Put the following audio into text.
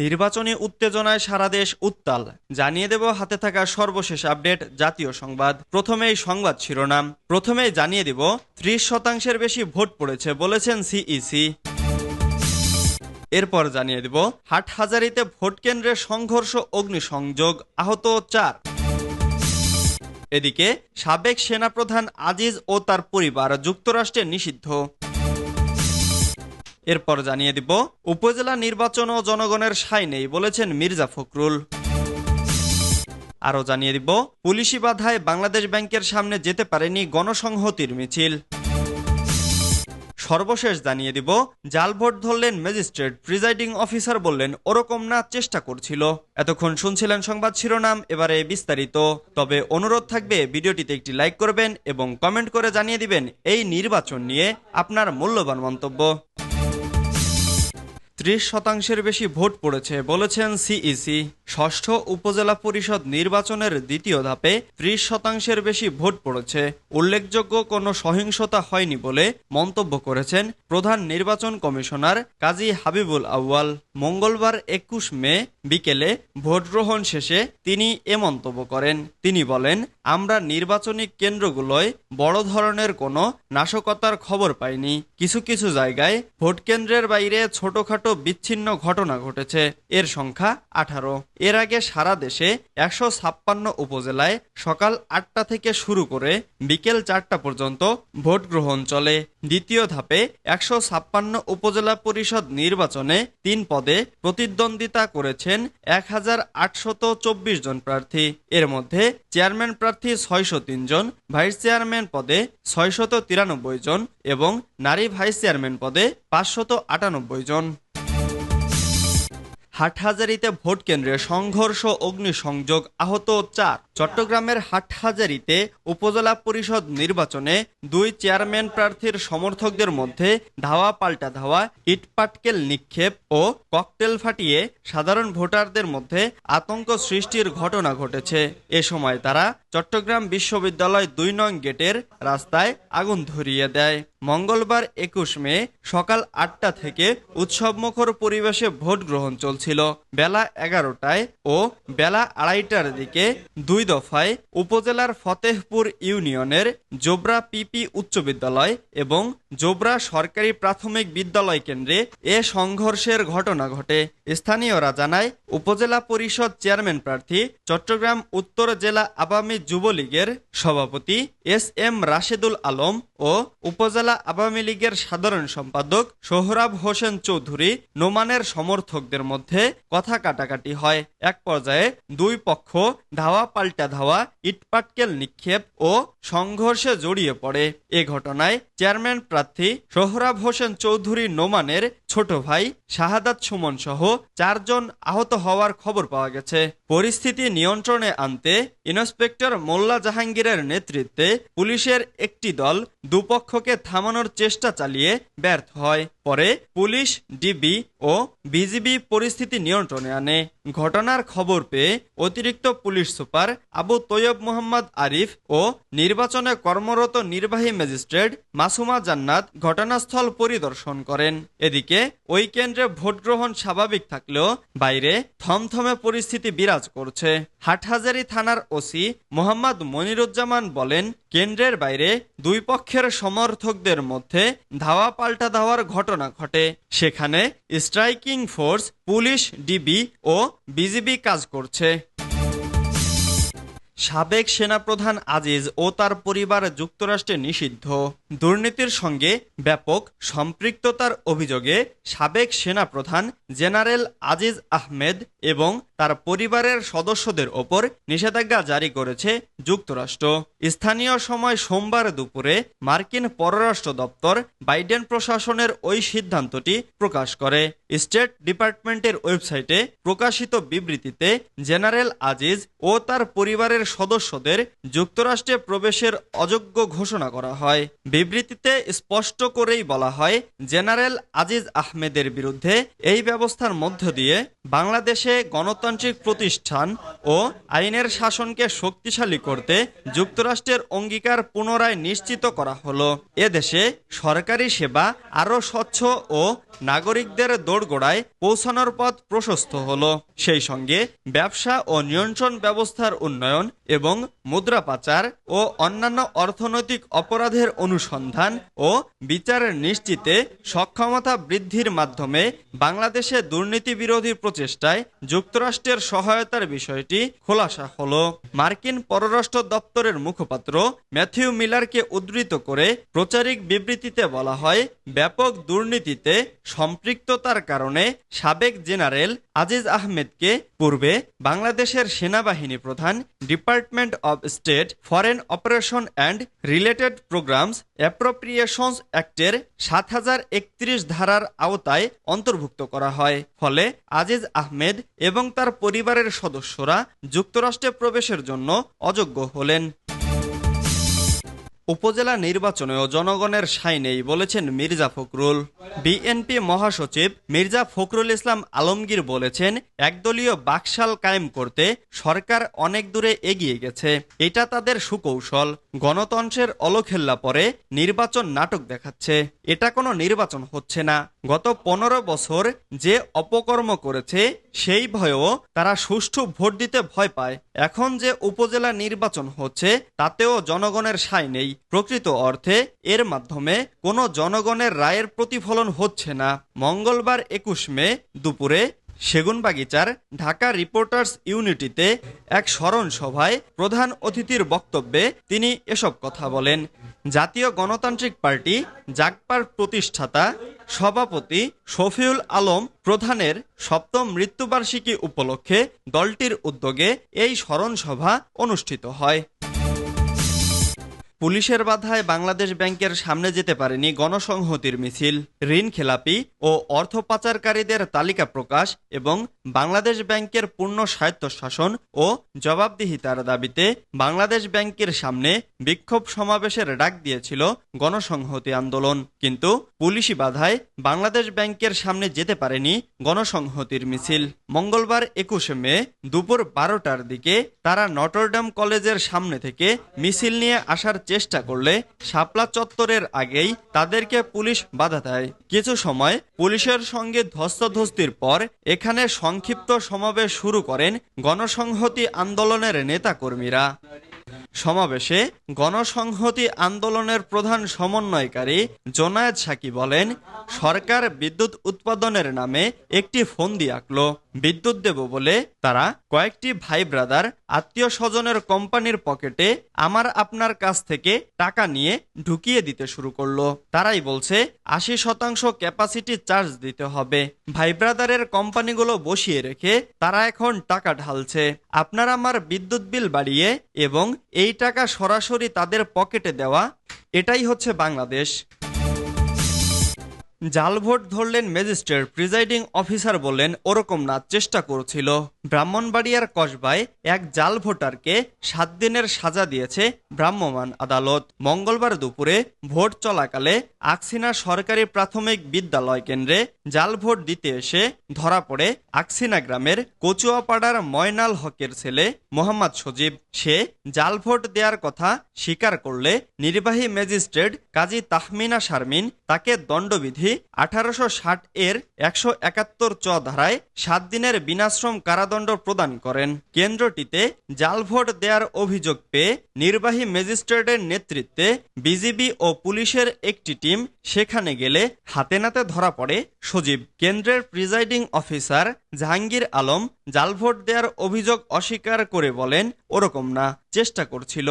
নির্বাচনী উত্তেজনায় সারা দেশ উত্তাল। জানিয়ে দেব হাতে থাকা সর্বশেষ আপডেট জাতীয় সংবাদ। প্রথমেই সংবাদ শিরোনাম। প্রথমেই জানিয়ে দেব, ত্রিশ শতাংশের বেশি ভোট পড়েছে বলেছেন সিইসি। এরপর জানিয়ে দেব, হাটহাজারিতে ভোট কেন্দ্রে সংঘর্ষ অগ্নিসংযোগ, আহত চার। এদিকে, সাবেক সেনাপ্রধান আজিজ ও তার পরিবার যুক্তরাষ্ট্রে নিষিদ্ধ। এরপর জানিয়ে দিব, উপজেলা নির্বাচন ও জনগণের সাই নেই বলেছেন মির্জা ফখরুল। আরও জানিয়ে দিব, পুলিশি বাধায় বাংলাদেশ ব্যাংকের সামনে যেতে পারেনি গণসংহতির মিছিল। সর্বশেষ জানিয়ে দিব, জাল ভোট ধরলেন ম্যাজিস্ট্রেট, প্রিজাইডিং অফিসার বললেন, ওরকম না, চেষ্টা করছিল। এতক্ষণ শুনছিলেন সংবাদ শিরোনাম, এবারে বিস্তারিত। তবে অনুরোধ থাকবে, ভিডিওটিতে একটি লাইক করবেন এবং কমেন্ট করে জানিয়ে দিবেন, এই নির্বাচন নিয়ে আপনার মূল্যবান মন্তব্য। ত্রিশ শতাংশের বেশি ভোট পড়েছে, বলেছেন সিইসি। ষষ্ঠ উপজেলা পরিষদ নির্বাচনের দ্বিতীয় ধাপে ত্রিশ শতাংশের বেশি ভোট পড়েছে। উল্লেখযোগ্য কোনো সহিংসতা হয়নি বলে মন্তব্য করেছেন প্রধান নির্বাচন কমিশনার কাজী হাবিবুল আউয়াল। মঙ্গলবার একুশ মে বিকেলে ভোট গ্রহণ শেষে তিনি এ মন্তব্য করেন। তিনি বলেন আমরা নির্বাচনী কেন্দ্রগুলোয় বড় ধরনের কোনো নাশকতার খবর পাইনি। কিছু কিছু জায়গায় ভোট কেন্দ্রের বাইরে ছোটখাটো বিচ্ছিন্ন ঘটনা ঘটেছে। এর সংখ্যা আঠারো। এর আগে সারা দেশে একশো ছাপ্পান্ন উপজেলায় সকাল আটটা থেকে শুরু করে বিকেল চারটা পর্যন্ত ভোট গ্রহণ চলে। দ্বিতীয় ধাপে একশো ছাপ্পান্ন উপজেলা পরিষদ নির্বাচনে তিন পদে প্রতিদ্বন্দ্বিতা করেছেন এক হাজার আটশত চব্বিশ জন প্রার্থী। এর মধ্যে চেয়ারম্যান প্রার্থী ছয়শো তিনজন ভাইস চেয়ারম্যান পদে ছয়শত তিরানব্বই জন এবং নারী ভাইস চেয়ারম্যান পদে পাঁচশত আটানব্বই জন। হাটহাজারিতে ভোট কেন্দ্রে সংঘর্ষ, অগ্নিসংযোগ, আহত চার। চট্টগ্রামের হাটহাজারিতে উপজেলা পরিষদ নির্বাচনে দুই চেয়ারম্যান প্রার্থীর সমর্থকদের মধ্যে ধাওয়া পাল্টা ধাওয়া ইটপাটকেল নিক্ষেপ ও ককটেল ফাটিয়ে সাধারণ ভোটারদের মধ্যে আতঙ্ক সৃষ্টির ঘটনা ঘটেছে। এ সময় তারা চট্টগ্রাম বিশ্ববিদ্যালয় দুই নং গেটের রাস্তায় আগুন ধরিয়ে দেয়। মঙ্গলবার একুশ মে সকাল আটটা থেকে উৎসবমুখর পরিবেশে ভোট গ্রহণ চলছিল। বেলা এগারোটায় ও বেলা আড়াইটার দিকে দুই দফায় উপজেলার ফতেহপুর ইউনিয়নের জোবরা পিপি উচ্চ বিদ্যালয় এবং জোবরা সরকারি প্রাথমিক বিদ্যালয় কেন্দ্রে এ সংঘর্ষের ঘটনা ঘটে। স্থানীয়রা জানায়, উপজেলা পরিষদ চেয়ারম্যান প্রার্থী, চট্টগ্রাম উত্তর জেলা আওয়ামী যুবলীগের সভাপতি এস এম রাশেদুল আলম ও উপজেলা আওয়ামী লীগের সাধারণ সম্পাদক সোহরাব হোসেন চৌধুরী নোমানের সমর্থকদের মধ্যে কথা কাটাকাটি হয়। এক পর্যায়ে দুই পক্ষ ধাওয়া পাল্টা ধাওয়া, ইটপাটকেল নিক্ষেপ ও সংঘর্ষে জড়িয়ে পড়ে। এ ঘটনায় চেয়ারম্যান প্রার্থী সোহরাব হোসেন চৌধুরী নোমানের ছোট ভাই শাহাদাত সুমন সহ চারজন আহত হওয়ার খবর পাওয়া গেছে। পরিস্থিতি নিয়ন্ত্রণে আনতে ইন্সপেক্টর মোল্লা জাহাঙ্গীরের নেতৃত্বে পুলিশের একটি দল দুপক্ষকে থামানোর চেষ্টা চালিয়ে ব্যর্থ হয়। পরে পুলিশ, ডিবি ও বিজিবি পরিস্থিতি নিয়ন্ত্রণে আনে। ঘটনার খবর পেয়ে অতিরিক্ত পুলিশ সুপার আবু তৈয়ব মোহাম্মদ আরিফ ও নির্বাচনে কর্মরত নির্বাহী ম্যাজিস্ট্রেট মাসুমা জান্নাত ঘটনাস্থল পরিদর্শন করেন। এদিকে ওই কেন্দ্রে ভোট গ্রহণ স্বাভাবিক থাকলেও বাইরে থমথমে পরিস্থিতি বিরাজ করছে। হাটহাজারি থানার ওসি মোহাম্মদ মনিরুজ্জামান বলেন কেন্দ্রের বাইরে দুই পক্ষের সমর্থকদের মধ্যে ধাওয়া পাল্টা ধাওয়ার ঘটনা ঘটে। সেখানে স্ট্রাইকিং ফোর্স, পুলিশ, ডিবি ও বিজিবি কাজ করছে। সাবেক সেনাপ্রধান আজিজ ও তার পরিবার যুক্তরাষ্ট্রে নিষিদ্ধ। দুর্নীতির সঙ্গে ব্যাপক সম্পৃক্ততার অভিযোগে সাবেক সেনাপ্রধান জেনারেল আজিজ আহমেদ এবং তার পরিবারের সদস্যদের ওপর নিষেধাজ্ঞা জারি করেছে যুক্তরাষ্ট্র। স্থানীয় সময় সোমবার দুপুরে মার্কিন পররাষ্ট্র দপ্তর বাইডেন প্রশাসনের ওই সিদ্ধান্তটি প্রকাশ করে। স্টেট ডিপার্টমেন্টের ওয়েবসাইটে প্রকাশিত বিবৃতিতে জেনারেল আজিজ ও তার পরিবারের সদস্যদের যুক্তরাষ্ট্রে প্রবেশের অযোগ্য ঘোষণা করা হয়। বিবৃতিতে স্পষ্ট করেই বলা হয়, জেনারেল আজিজ আহমেদের বিরুদ্ধে এই ব্যবস্থার মধ্য দিয়ে বাংলাদেশে গণতন্ত্র গণতান্ত্রিক প্রতিষ্ঠান ও আইনের শাসনকে শক্তিশালী করতে যুক্তরাষ্ট্রের অঙ্গীকার পুনরায় নিশ্চিত করা হলো। এদেশে সরকারি সেবা আরও স্বচ্ছ ও নাগরিকদের দোরগোড়ায় পৌঁছানোর পথ প্রশস্ত হলো। সেই সঙ্গে ব্যবসা ও নিয়ন্ত্রণ ব্যবস্থার উন্নয়ন এবং মুদ্রা পাচার ও অন্যান্য অর্থনৈতিক অপরাধের অনুসন্ধান ও বিচারের নিশ্চিতে সক্ষমতা বৃদ্ধির মাধ্যমে বাংলাদেশে দুর্নীতি বিরোধী প্রচেষ্টায় যুক্তরাষ্ট্রের সহায়তার বিষয়টি খোলাসা হল। মার্কিন পররাষ্ট্র দপ্তরের মুখপাত্র ম্যাথিউ মিলারকে উদ্ধৃত করে প্রচারিক বিবৃতিতে বলা হয়, ব্যাপক দুর্নীতিতে সম্পৃক্ততার কারণে সাবেক জেনারেল আজিজ আহমেদকে পূর্বে বাংলাদেশের সেনাবাহিনী প্রধান, department of state foreign operation and related programs appropriations অ্যাক্টের সাত হাজার একত্রিশ ধারার আওতায় অন্তর্ভুক্ত করা হয়। ফলে আজিজ আহমেদ এবং তার পরিবারের সদস্যরা যুক্তরাষ্ট্রে প্রবেশের জন্য অযোগ্য হলেন। উপজেলা নির্বাচনেও জনগণের সাই নেই বলেছেন মির্জা ফখরুল। বিএনপি মহাসচিব মির্জা ফখরুল ইসলাম আলমগীর বলেছেন, একদলীয় বাকশাল কায়েম করতে সরকার অনেক দূরে এগিয়ে গেছে। এটা তাদের সুকৌশল। গণতন্ত্রের অলখেল্লা পরে নির্বাচন নাটক দেখাচ্ছে। এটা কোনো নির্বাচন হচ্ছে না। গত পনেরো বছর যে অপকর্ম করেছে, সেই ভয়েও তারা সুষ্ঠু ভোট দিতে ভয় পায়। এখন যে উপজেলা নির্বাচন হচ্ছে, তাতেও জনগণের সায় নেই। প্রকৃত অর্থে এর মাধ্যমে কোনো জনগণের রায়ের প্রতিফলন হচ্ছে না। মঙ্গলবার একুশ মে দুপুরে সেগুনবাগিচার, ঢাকা রিপোর্টার্স ইউনিটিতে এক স্মরণ সভায় প্রধান অতিথির বক্তব্যে তিনি এসব কথা বলেন। জাতীয় গণতান্ত্রিক পার্টি, জাগপার প্রতিষ্ঠাতা, সভাপতি শফিউল আলম প্রধানের সপ্তম মৃত্যুবার্ষিকী উপলক্ষে দলটির উদ্যোগে এই স্মরণ সভা অনুষ্ঠিত হয়। পুলিশের বাধায় বাংলাদেশ ব্যাংকের সামনে যেতে পারেনি গণসংহতির মিছিল, ঋণ খেলাপি ও অর্থ পাচারকারীদের তালিকা প্রকাশ এবং বাংলাদেশ ব্যাংকের পূর্ণ স্বায়ত্তশাসন ও জবাবদিহিতার দাবিতে বাংলাদেশ ব্যাংকের সামনে বিক্ষোভ সমাবেশের ডাক দিয়েছিল গণসংহতি আন্দোলন। কিন্তু পুলিশি বাধায় বাংলাদেশ ব্যাংকের সামনে যেতে পারেনি গণসংহতির মিছিল। মঙ্গলবার একুশে মে দুপুর বারোটার দিকে তারা নটরডাম কলেজের সামনে থেকে মিছিল নিয়ে আসার চেষ্টা করলে শাপলা চত্বরের আগেই তাদেরকে পুলিশ বাধা দেয়। কিছু সময় পুলিশের সঙ্গে ধস্তাধস্তির পর এখানে সংক্ষিপ্ত সমাবেশ শুরু করেন গণসংহতি আন্দোলনের নেতাকর্মীরা। সমাবেশে গণসংহতি আন্দোলনের প্রধান সমন্বয়কারী জোনায়েদ সাকি বলেন, সরকার বিদ্যুৎ উৎপাদনের নামে একটি ফন্দি আঁকল। বিদ্যুৎ দেব বলে তারা কয়েকটি ভাই ব্রাদার আত্মীয় স্বজনের কোম্পানির পকেটে আমার আপনার কাছ থেকে টাকা নিয়ে ঢুকিয়ে দিতে শুরু করল। তারাই বলছে, আশি শতাংশ ক্যাপাসিটি চার্জ দিতে হবে। ভাই ব্রাদারের কোম্পানিগুলো বসিয়ে রেখে তারা এখন টাকা ঢালছে। আপনার আমার বিদ্যুৎ বিল বাড়িয়ে এবং এই টাকা সরাসরি তাদের পকেটে দেওয়া, এটাই হচ্ছে বাংলাদেশ। জাল ভোট ধরলেন ম্যাজিস্ট্রেট, প্রিজাইডিং অফিসার বললেন ওরকম না চেষ্টা করছিল। ব্রাহ্মণবাড়িয়ার কসবায় এক জাল ভোটারকে সাত দিনের সাজা দিয়েছে ভ্রাম্যমাণ আদালত। মঙ্গলবার দুপুরে ভোট চলাকালে আকসিনা সরকারি প্রাথমিক বিদ্যালয় কেন্দ্রে জাল ভোট দিতে এসে ধরা পড়ে আকসিনা গ্রামের কচুয়াপাড়ার ময়নাল হকের ছেলে মোহাম্মদ সজীব। সে জাল ভোট দেওয়ার কথা স্বীকার করলে নির্বাহী ম্যাজিস্ট্রেট কাজী তাহমিনা শারমিন তাকে দণ্ডবিধি আঠারোশো ষাট এর একশো একাত্তর চ ধারায় সাত দিনের বিনাশ্রম কারাদণ্ড প্রদান করেন। কেন্দ্রটিতে জাল ভোট দেওয়ার অভিযোগ পেয়ে নির্বাহী ম্যাজিস্ট্রেটের নেতৃত্বে বিজিবি ও পুলিশের একটি টিম সেখানে গেলে হাতে নাতে ধরা পড়ে সজীব। কেন্দ্রের প্রিজাইডিং অফিসার জাহাঙ্গীর আলম জাল ভোট দেওয়ার অভিযোগ অস্বীকার করে বলেন, ওরকম না, চেষ্টা করছিল।